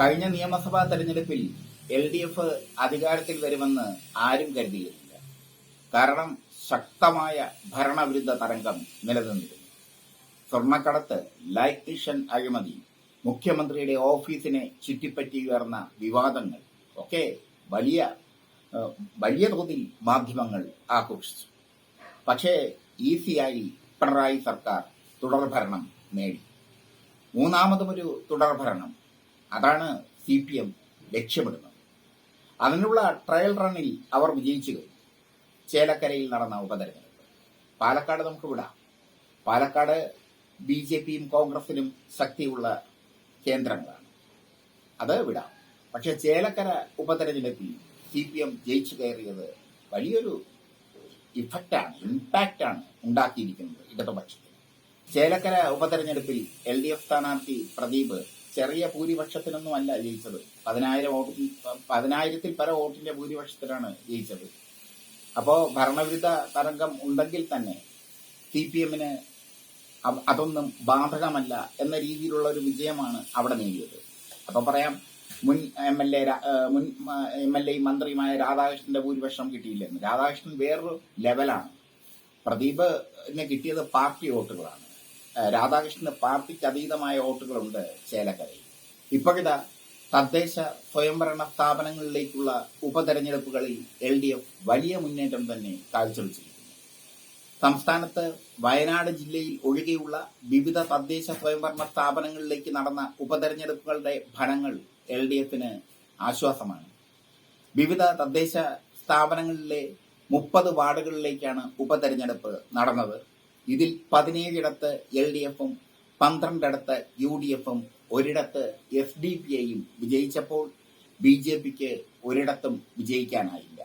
കഴിഞ്ഞ നിയമസഭാ തെരഞ്ഞെടുപ്പിൽ എൽ ഡി എഫ് അധികാരത്തിൽ വരുമെന്ന് ആരും കരുതിയിരുന്നില്ല. കാരണം ശക്തമായ ഭരണവിരുദ്ധ തരംഗം നിലനിന്നിരുന്നു. സ്വർണക്കടത്ത് ലൈഫ് മിഷൻ അഴിമതി മുഖ്യമന്ത്രിയുടെ ഓഫീസിനെ ചുറ്റിപ്പറ്റി ഉയർന്ന വിവാദങ്ങൾ ഒക്കെ വലിയ വലിയ തോതിൽ മാധ്യമങ്ങൾ ആഘോഷിച്ചു. പക്ഷേ ഈസിയായി പിണറായി സർക്കാർ തുടർഭരണം നേടി. മൂന്നാമതുമൊരു തുടർഭരണം അതാണ് സി പി എം ലക്ഷ്യമിടുന്നത്. അതിനുള്ള ട്രയൽ റണ്ണിൽ അവർ വിജയിച്ചു കഴിഞ്ഞു. ചേലക്കരയിൽ നടന്ന ഉപതെരഞ്ഞെടുപ്പ്. പാലക്കാട് നമുക്ക് വിടാം. പാലക്കാട് ബി ജെ പിയും കോൺഗ്രസിനും ശക്തിയുള്ള കേന്ദ്രങ്ങളാണ്. അത് വിടാം. പക്ഷെ ചേലക്കര ഉപതെരഞ്ഞെടുപ്പിൽ സി പി എം ജയിച്ചു കയറിയത് വലിയൊരു ഇഫക്റ്റാണ് ഇമ്പാക്റ്റാണ് ഉണ്ടാക്കിയിരിക്കുന്നത് ഇടതുപക്ഷത്തിൽ ചേലക്കര ഉപതെരഞ്ഞെടുപ്പിൽ എൽ ഡി എഫ് സ്ഥാനാർത്ഥി പ്രദീപ് ചെറിയ ഭൂരിപക്ഷത്തിനൊന്നും അല്ല ജയിച്ചത്. പതിനായിരം വോട്ട് പതിനായിരത്തിൽ പര വോട്ടിന്റെ ഭൂരിപക്ഷത്തിലാണ് ജയിച്ചത്. അപ്പോ ഭരണവിരുദ്ധ തരംഗം ഉണ്ടെങ്കിൽ തന്നെ സി പി എമ്മിന് അതൊന്നും ബാധകമല്ല എന്ന രീതിയിലുള്ള ഒരു വിജയമാണ് അവിടെ നേടിയത്. അപ്പൊ പറയാം മുൻ എം എൽ എ മുൻ എം എൽ എ മന്ത്രിയുമായ രാധാകൃഷ്ണന്റെ ഭൂരിപക്ഷം കിട്ടിയില്ലെന്ന്. രാധാകൃഷ്ണൻ വേറൊരു ലെവലാണ്. പ്രദീപിന് കിട്ടിയത് പാർട്ടി വോട്ടുകളാണ്. രാധാകൃഷ്ണന് പാർട്ടിക്ക് അതീതമായ വോട്ടുകളുണ്ട് ചേലക്കരയിൽ. ഇപ്പോഴിതാ തദ്ദേശ സ്വയംഭരണ സ്ഥാപനങ്ങളിലേക്കുള്ള ഉപതെരഞ്ഞെടുപ്പുകളിൽ എൽ ഡി എഫ് വലിയ മുന്നേറ്റം തന്നെ കാഴ്ചവെച്ചിരിക്കുന്നു. സംസ്ഥാനത്ത് വയനാട് ജില്ലയിൽ ഒഴികെയുള്ള വിവിധ തദ്ദേശ സ്വയംഭരണ സ്ഥാപനങ്ങളിലേക്ക് നടന്ന ഉപതെരഞ്ഞെടുപ്പുകളുടെ ഫലങ്ങൾ എൽ ഡി എഫിന് ആശ്വാസമാണ്. വിവിധ തദ്ദേശ സ്ഥാപനങ്ങളിലെ മുപ്പത് വാർഡുകളിലേക്കാണ് ഉപതെരഞ്ഞെടുപ്പ് നടന്നത്. ഇതിൽ പതിനേഴിടത്ത് എൽ ഡി എഫും പന്ത്രണ്ടിടത്ത് യു ഡി എഫും ഒരിടത്ത് എഫ് ഡി പി ഐയും വിജയിച്ചപ്പോൾ ബി ജെ പിക്ക് ഒരിടത്തും വിജയിക്കാനായില്ല.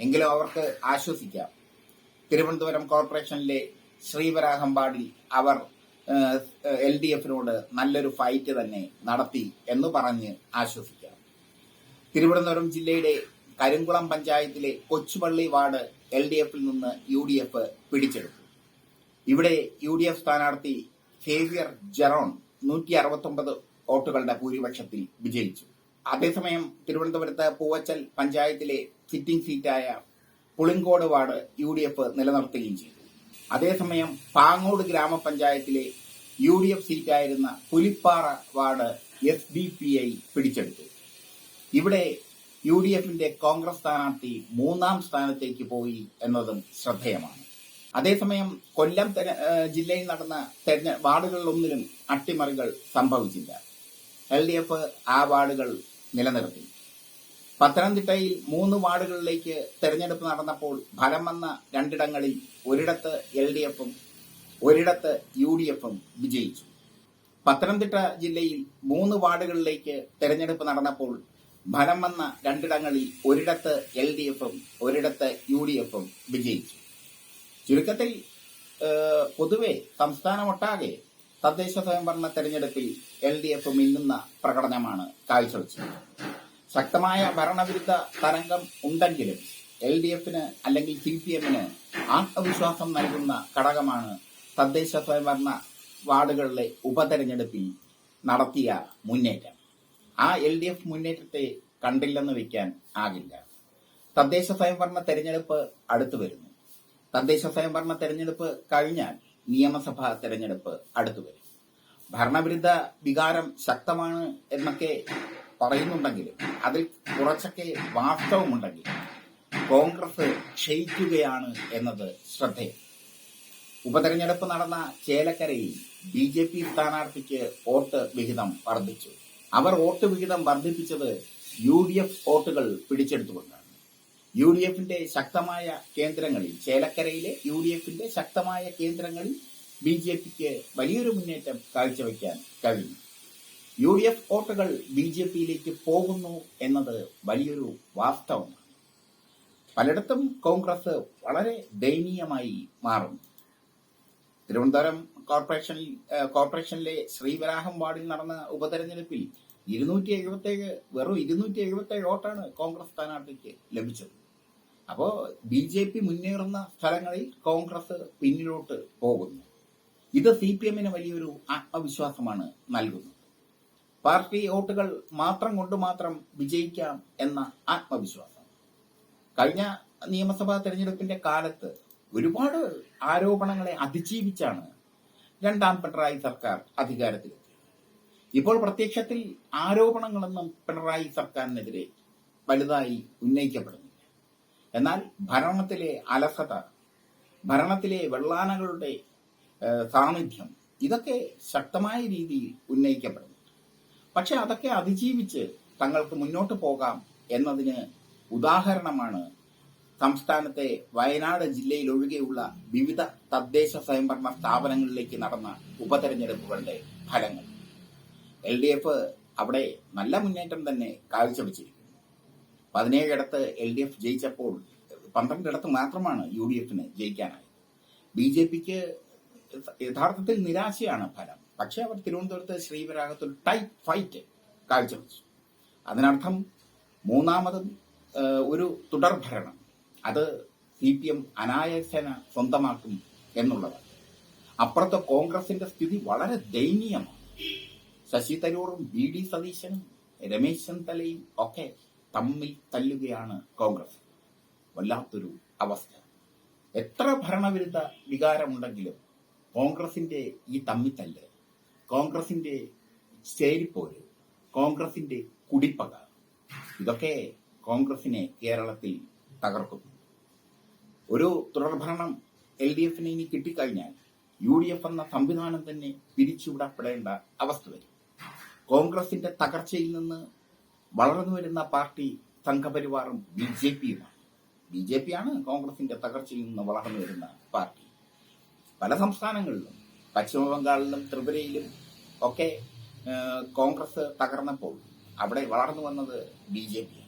എങ്കിലും അവർക്ക് ആശ്വസിക്കാം. തിരുവനന്തപുരം കോർപ്പറേഷനിലെ ശ്രീവരാഹമ്പാടിൽ അവർ എൽ ഡി എഫിനോട് നല്ലൊരു ഫൈറ്റ് തന്നെ നടത്തി എന്ന് പറഞ്ഞ് ആശ്വസിക്കാം. തിരുവനന്തപുരം ജില്ലയുടെ കരിങ്കുളം പഞ്ചായത്തിലെ കൊച്ചുപള്ളി വാർഡ് എൽ ഡി എഫിൽ നിന്ന് യു ഡി എഫ് പിടിച്ചെടുത്തു. ഇവിടെ യു ഡി എഫ് സ്ഥാനാർത്ഥി ഹേവിയർ ജെറോൺ നൂറ്റി അറുപത്തൊമ്പത് വോട്ടുകളുടെ ഭൂരിപക്ഷത്തിൽ വിജയിച്ചു. അതേസമയം തിരുവനന്തപുരത്ത് പൂവച്ചൽ പഞ്ചായത്തിലെ sitting സീറ്റായ Pulincode ward U D F നിലനിർത്തുകയും ചെയ്തു. അതേസമയം പാങ്ങോട് ഗ്രാമപഞ്ചായത്തിലെ U D F സീറ്റായിരുന്ന Pulippara ward S D P I പിടിച്ചെടുത്തു. ഇവിടെ യു ഡി എഫിന്റെ കോൺഗ്രസ് സ്ഥാനാർത്ഥി മൂന്നാം സ്ഥാനത്തേക്ക് പോയി എന്നതും ശ്രദ്ധേയമാണ്. അതേസമയം കൊല്ലം ജില്ലയിൽ നടന്ന തെരഞ്ഞ വാർഡുകളിലൊന്നിലും അട്ടിമറികൾ സംഭവിച്ചില്ല. എൽ ഡി എഫ് ആ വാർഡുകൾ നിലനിർത്തി. പത്തനംതിട്ടയിൽ മൂന്ന് വാർഡുകളിലേക്ക് തെരഞ്ഞെടുപ്പ് നടന്നപ്പോൾ ഫലം വന്ന രണ്ടിടങ്ങളിൽ ഒരിടത്ത് എൽ ഡി എഫും ഒരിടത്ത് യു ഡി എഫും വിജയിച്ചു. പത്തനംതിട്ട ജില്ലയിൽ മൂന്ന് വാർഡുകളിലേക്ക് തെരഞ്ഞെടുപ്പ് നടന്നപ്പോൾ ഫലം വന്ന രണ്ടിടങ്ങളിൽ ഒരിടത്ത് എൽ ഡി എഫും ഒരിടത്ത് യു ഡി എഫും വിജയിച്ചു. ചുരുക്കത്തിൽ പൊതുവെ സംസ്ഥാനമൊട്ടാകെ തദ്ദേശ സ്വയംഭരണ തെരഞ്ഞെടുപ്പിൽ എൽ ഡി എഫ് മിന്നുന്ന പ്രകടനമാണ് കാഴ്ചവെച്ചത്. ശക്തമായ ഭരണവിരുദ്ധ തരംഗം ഉണ്ടെങ്കിലും എൽ ഡി എഫിന് അല്ലെങ്കിൽ സി പി എമ്മിന് ആത്മവിശ്വാസം നൽകുന്ന ഘടകമാണ് തദ്ദേശ സ്വയംഭരണ വാർഡുകളിലെ ഉപതെരഞ്ഞെടുപ്പിൽ നടത്തിയ മുന്നേറ്റം. ആ എൽ ഡി എഫ് മുന്നേറ്റത്തെ കണ്ടില്ലെന്ന് വയ്ക്കാൻ ആകില്ല. തദ്ദേശ സ്വയംഭരണ തെരഞ്ഞെടുപ്പ് അടുത്തു വരുന്നു തദ്ദേശ സ്വയംഭരണ തെരഞ്ഞെടുപ്പ് കഴിഞ്ഞാൽ നിയമസഭാ തെരഞ്ഞെടുപ്പ് അടുത്തു വരും. ഭരണവിരുദ്ധ വികാരം ശക്തമാണ് എന്നൊക്കെ പറയുന്നുണ്ടെങ്കിലും അതിൽ കുറച്ചൊക്കെ വാസ്തവമുണ്ടെങ്കിലും കോൺഗ്രസ് ക്ഷയിക്കുകയാണ് എന്നത് ശ്രദ്ധേയം. ഉപതെരഞ്ഞെടുപ്പ് നടന്ന ചേലക്കരയിൽ ബി ജെ പി സ്ഥാനാർത്ഥിക്ക് വോട്ട് വിഹിതം വർദ്ധിച്ചു. അവർ വോട്ട് വിഹിതം വർദ്ധിപ്പിച്ചത് യു ഡി എഫ് വോട്ടുകൾ പിടിച്ചെടുത്തുകൊണ്ടാണ് യു ഡി എഫിന്റെ ശക്തമായ കേന്ദ്രങ്ങളിൽ ചേലക്കരയിലെ യു ഡി എഫിന്റെ ശക്തമായ കേന്ദ്രങ്ങളിൽ ബി ജെ പിക്ക് വലിയൊരു മുന്നേറ്റം കാഴ്ചവെക്കാൻ കഴിഞ്ഞു യു ഡി എഫ് വോട്ടുകൾ ബി ജെ പിയിലേക്ക് പോകുന്നു എന്നത് വലിയൊരു വാസ്തവമാണ്. പലയിടത്തും കോൺഗ്രസ് വളരെ ദയനീയമായി മാറുന്നു. തിരുവനന്തപുരം കോർപ്പറേഷനിൽ കോർപ്പറേഷനിലെ ശ്രീവരാഹം വാർഡിൽ നടന്ന ഉപതെരഞ്ഞെടുപ്പിൽ ഇരുന്നൂറ്റി എഴുപത്തി ഏഴ് വെറും ഇരുന്നൂറ്റി എഴുപത്തി ഏഴ് വോട്ടാണ് കോൺഗ്രസ് സ്ഥാനാർത്ഥിക്ക് ലഭിച്ചത്. അപ്പോ ബി ജെ പി മുന്നേറുന്ന സ്ഥലങ്ങളിൽ കോൺഗ്രസ് പിന്നിലോട്ട് പോകുന്നു. ഇത് സി പി എമ്മിന് വലിയൊരു ആത്മവിശ്വാസമാണ് നൽകുന്നത്. പാർട്ടി വോട്ടുകൾ മാത്രം കൊണ്ട് മാത്രം വിജയിക്കാം എന്ന ആത്മവിശ്വാസം. കഴിഞ്ഞ നിയമസഭാ തെരഞ്ഞെടുപ്പിന്റെ കാലത്ത് ഒരുപാട് ആരോപണങ്ങളെ അതിജീവിച്ചാണ് രണ്ടാം പിണറായി സർക്കാർ അധികാരത്തിലെത്തിയത്. ഇപ്പോൾ പ്രത്യക്ഷത്തിൽ ആരോപണങ്ങളൊന്നും പിണറായി സർക്കാരിനെതിരെ വലുതായി ഉന്നയിക്കപ്പെടുന്നില്ല. എന്നാൽ ഭരണത്തിലെ അലസത ഭരണത്തിലെ വെള്ളാനകളുടെ സാന്നിധ്യം ഇതൊക്കെ ശക്തമായ രീതിയിൽ ഉന്നയിക്കപ്പെടുന്നു. പക്ഷെ അതൊക്കെ അതിജീവിച്ച് തങ്ങൾക്ക് മുന്നോട്ട് പോകാം എന്നതിന് ഉദാഹരണമാണ് സംസ്ഥാനത്തെ വയനാട് ജില്ലയിൽ ഒഴികെയുള്ള വിവിധ തദ്ദേശ സ്വയംഭരണ സ്ഥാപനങ്ങളിലേക്ക് നടന്ന ഉപതെരഞ്ഞെടുപ്പുകളുടെ ഫലങ്ങൾ. എൽ ഡി എഫ് അവിടെ നല്ല മുന്നേറ്റം തന്നെ കാഴ്ചവെച്ചിരിക്കുന്നു. പതിനേഴിടത്ത് എൽ ഡി എഫ് ജയിച്ചപ്പോൾ പന്ത്രണ്ടിടത്ത് മാത്രമാണ് യു ഡി എഫിന് ജയിക്കാനായത്. ബി ജെ പിക്ക് യഥാർത്ഥത്തിൽ നിരാശയാണ് ഫലം. പക്ഷെ അവർ തിരുവനന്തപുരത്ത് ശ്രീവരാഗത്ത് ഒരു ടൈറ്റ് ഫൈറ്റ് കാഴ്ചവെച്ചു. അതിനർത്ഥം മൂന്നാമതും ഒരു തുടർഭരണം അത് സി പി എം അനായാസേന സ്വന്തമാക്കും എന്നുള്ളതാണ്. അപ്പുറത്തെ കോൺഗ്രസിന്റെ സ്ഥിതി വളരെ ദയനീയമാണ്. ശശി തരൂറും ബി ഡി സതീശനും രമേശ് ചെന്നിത്തലയും ഒക്കെ തമ്മിൽ തല്ലുകയാണ് കോൺഗ്രസ്. വല്ലാത്തൊരു അവസ്ഥ. എത്ര ഭരണവിരുദ്ധ വികാരമുണ്ടെങ്കിലും കോൺഗ്രസിന്റെ ഈ തമ്മിത്തല്ല് കോൺഗ്രസിന്റെ ചേരിപ്പോര് കോൺഗ്രസിന്റെ കുടിപ്പക ഇതൊക്കെ കോൺഗ്രസിനെ കേരളത്തിൽ തകർക്കുന്നു. ഒരു തുടർഭരണം എൽ ഡി എഫിന് ഇനി കിട്ടിക്കഴിഞ്ഞാൽ യു ഡി എഫ് എന്ന സംവിധാനം തന്നെ പിരിച്ചുവിടപ്പെടേണ്ട അവസ്ഥ വരും. കോൺഗ്രസിന്റെ തകർച്ചയിൽ നിന്ന് വളർന്നു വരുന്ന പാർട്ടി സംഘപരിവാറും ബി ജെ പിയുമാണ്. ബി ജെ പി ആണ് കോൺഗ്രസിന്റെ തകർച്ചയിൽ നിന്ന് വളർന്നു വരുന്ന പാർട്ടി. പല സംസ്ഥാനങ്ങളിലും പശ്ചിമബംഗാളിലും ത്രിപുരയിലും ഒക്കെ കോൺഗ്രസ് തകർന്നപ്പോൾ അവിടെ വളർന്നു വന്നത് ബി ജെ പി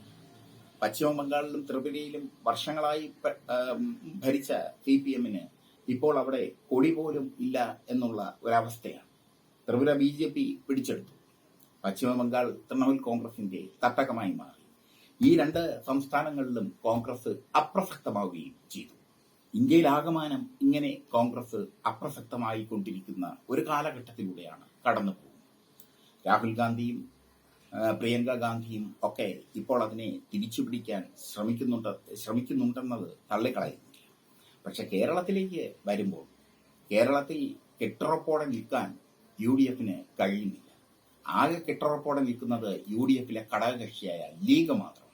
പശ്ചിമ ബംഗാളിലും ത്രിപുരയിലും വർഷങ്ങളായി ഭരിച്ച സി പി എമ്മിന് ഇപ്പോൾ അവിടെ കൊടി പോലും ഇല്ല എന്നുള്ള ഒരവസ്ഥയാണ്. ത്രിപുര ബി ജെ പി പിടിച്ചെടുത്തു. പശ്ചിമ ബംഗാൾ തൃണമൂൽ കോൺഗ്രസിന്റെ തട്ടകമായി മാറി. ഈ രണ്ട് സംസ്ഥാനങ്ങളിലും കോൺഗ്രസ് അപ്രസക്തമാവുകയും ചെയ്തു. ഇന്ത്യയിൽ ആകമാനം ഇങ്ങനെ കോൺഗ്രസ് അപ്രസക്തമായി കൊണ്ടിരിക്കുന്ന ഒരു കാലഘട്ടത്തിലൂടെയാണ് കടന്നു പോകുന്നത്. രാഹുൽ ഗാന്ധിയും പ്രിയങ്ക ഗാന്ധിയും ഒക്കെ ഇപ്പോൾ അതിനെ തിരിച്ചു പിടിക്കാൻ ശ്രമിക്കുന്നുണ്ട് ശ്രമിക്കുന്നുണ്ടെന്നത് തള്ളിക്കളയുന്നില്ല. പക്ഷെ കേരളത്തിലേക്ക് വരുമ്പോൾ കേരളത്തിൽ കെട്ടുറപ്പോടെ നിൽക്കാൻ യു ഡി എഫിന് കഴിയുന്നില്ല. ആകെ കെട്ടുറപ്പോടെ നിൽക്കുന്നത് യു ഡി എഫിലെ ഘടകകക്ഷിയായ ലീഗ് മാത്രം.